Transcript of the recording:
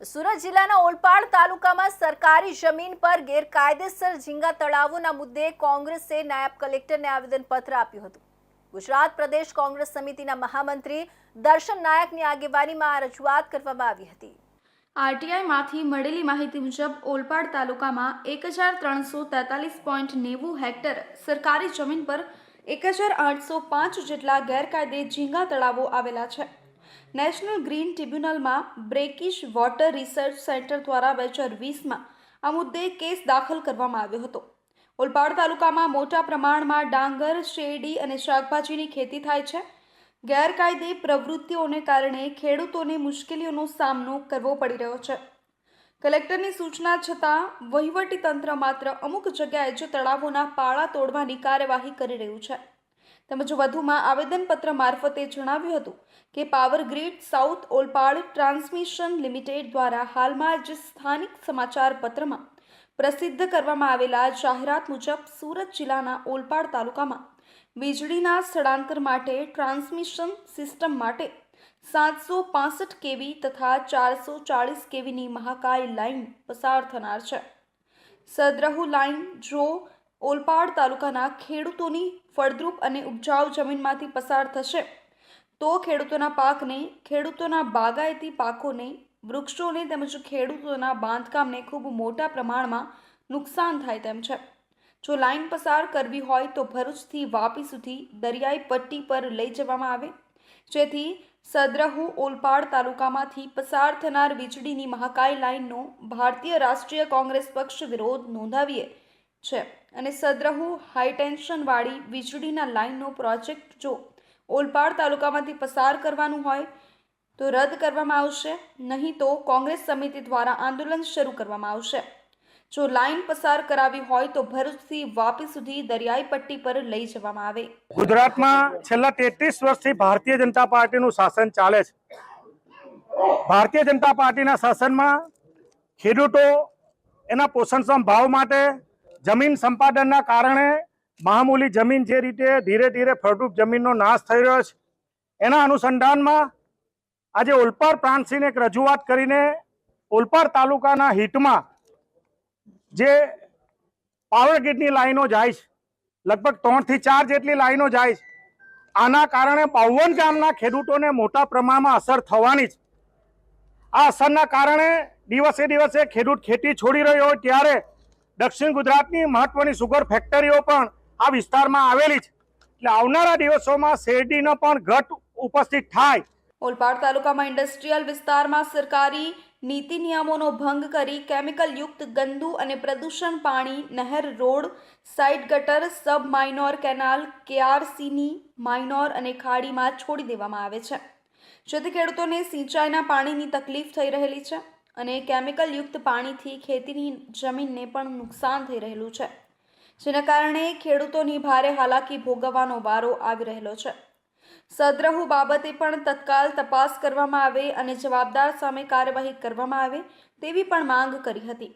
સુરત જિલ્લાના ઓલપાડ તાલુકામાં સરકારી જમીન પર ગેરકાયદેસર ઝીંગા તળાવોના મુદ્દે કોંગ્રેસે નાયબ કલેક્ટરને આવેદનપત્ર આપ્યું હતું. ગુજરાત પ્રદેશ કોંગ્રેસ સમિતિના મહામંત્રી દર્શન નાયકની આગેવાનીમાં આ રજૂઆત કરવામાં આવી હતી. આરટીઆઈમાંથી મળેલી માહિતી મુજબ ઓલપાડ તાલુકામાં એક હજાર ત્રણસો તેતાલીસ પોઈન્ટ નેવું હેક્ટર સરકારી જમીન પર એક હજાર આઠસો પાંચ જેટલા ગેરકાયદે ઝીંગા તળાવો આવેલા છે. નેશનલ ગ્રીન ટ્રિબ્યુનલમાં બ્રેકિશ વોટર રિસર્ચ સેન્ટર દ્વારા બે હજાર વીસમાં આ મુદ્દે કેસ દાખલ કરવામાં આવ્યો હતો. ઓલપાડ તાલુકામાં મોટા પ્રમાણમાં ડાંગર, શેરડી અને શાકભાજીની ખેતી થાય છે. ગેરકાયદે પ્રવૃત્તિઓને કારણે ખેડૂતોને મુશ્કેલીઓનો સામનો કરવો પડી રહ્યો છે. કલેક્ટરની સૂચના છતાં વહીવટી તંત્ર માત્ર અમુક જગ્યાએ જ તળાવોના પાળા તોડવાની કાર્યવાહી કરી રહ્યું છે. તેમજ વધુમાં આવેદનપત્ર મારફતે જણાવ્યું હતું કે power grid south Olpad transmission limited દ્વારા હાલમાં જ સ્થાનિક સમાચાર પત્રમાં પ્રસિદ્ધ કરવામાં આવેલા જાહેરાત મુજબ સુરત જિલ્લાના ઓલપાડ તાલુકામાં વીજળીના સ્થળાંતર માટે ટ્રાન્સમિશન સિસ્ટમ માટે સાતસો પાસઠ કેવી તથા ચારસો ચાળીસ કેવીની મહાકાય લાઇન પસાર થનાર છે. સદ્રહુ લાઇન જો ઓલપાડ તાલુકાના ખેડૂતોની ફળદ્રુપ અને ઉપજાઉ જમીનમાંથી પસાર થશે. તો ખેડૂતોના પાકને, ખેડૂતોના બાગાયતી પાકોને, વૃક્ષોને તેમજ ખેડૂતોના બાંધકામને ખૂબ મોટા પ્રમાણમાં નુકસાન થાય તેમ છે. જો લાઇન પસાર કરવી હોય તો ભરૂચથી વાપી સુધી દરિયાઈ પટ્ટી પર લઈ જવામાં આવે. જેથી સદ્રહુ ઓલપાડ તાલુકામાંથી પસાર થનાર વીજળીની મહાકાય લાઇનનો ભારતીય રાષ્ટ્રીય કોંગ્રેસ પક્ષ વિરોધ નોંધાવીએ. છે. અને સદ્રહુ હાઈટેન્શનવાળી વીજળીના લાઇનનો પ્રોજેક્ટ જો ઓલપાડ તાલુકામાંથી પસાર કરવાનું હોય તો રદ કરવામાં આવશે, નહીં તો કોંગ્રેસ સમિતિ દ્વારા આંદોલન શરૂ કરવામાં આવશે. જો લાઇન પસાર કરાવી હોય તો ભરૂચથી વાપી સુધી દરિયાઈ પટ્ટી પર લઈ જવામાં આવે. ગુજરાતમાં છેલ્લા તેત્રીસ વર્ષથી ભારતીય જનતા પાર્ટીનું શાસન ચાલે છે. ભારતીય જનતા પાર્ટીના શાસનમાં ખેડૂતો એના પોષણક્ષમ ભાવ માટે જમીન સંપાદનના કારણે મહામૂલી જમીન જે રીતે ધીરે ધીરે ફળદ્રુપ જમીનનો નાશ થઈ રહ્યો છે, એના અનુસંધાનમાં આજે ઓલપાડ પ્રાંતસિંહને એક રજૂઆત કરીને ઓલપાડ તાલુકાના હિટમાં જે પાવર ગ્રીડની લાઈનો જાય છે, લગભગ ત્રણથી ચાર જેટલી લાઈનો જાય છે, આના કારણે બાવન ગામના ખેડૂતોને મોટા પ્રમાણમાં અસર થવાની છે. આ અસરના કારણે દિવસે દિવસે ખેડૂત ખેતી છોડી રહ્યો હોય ત્યારે દક્ષિણ ગુજરાતની મહત્વની સુગર ફેક્ટરીઓ પણ આ વિસ્તારમાં આવેલી છે. એટલે આવનારા દિવસોમાં શેરડીનો પણ ઘટ ઉપસ્થિત થાય. ઓલપાડ તાલુકામાં ઇન્ડસ્ટ્રીયલ વિસ્તારમાં સરકારી નીતિ નિયમોનો ભંગ કરી કેમિકલ યુક્ત ગંદુ અને પ્રદૂષણ પાણી, નહેર રોડ સાઇડ ગટર સબ માઇનોર કેનાલ કેઆરસીની માઇનોર અને ખાડીમાં છોડી દેવામાં આવે છે. જેથી ખેડૂતોને સિંચાઈના પાણીની તકલીફ થઈ રહેલી છે. અને કેમિકલ યુક્ત પાણીથી ખેતીની જમીનને પણ નુકસાન થઈ રહેલું છે. જેના કારણે ખેડૂતોની ભારે હાલાકી ભોગવવાનો વારો આવી રહેલો છે. સદ્રહુ બાબતે પણ તત્કાલ તપાસ કરવામાં આવે અને જવાબદાર સામે કાર્યવાહી કરવામાં આવે તેવી પણ માંગ કરી હતી.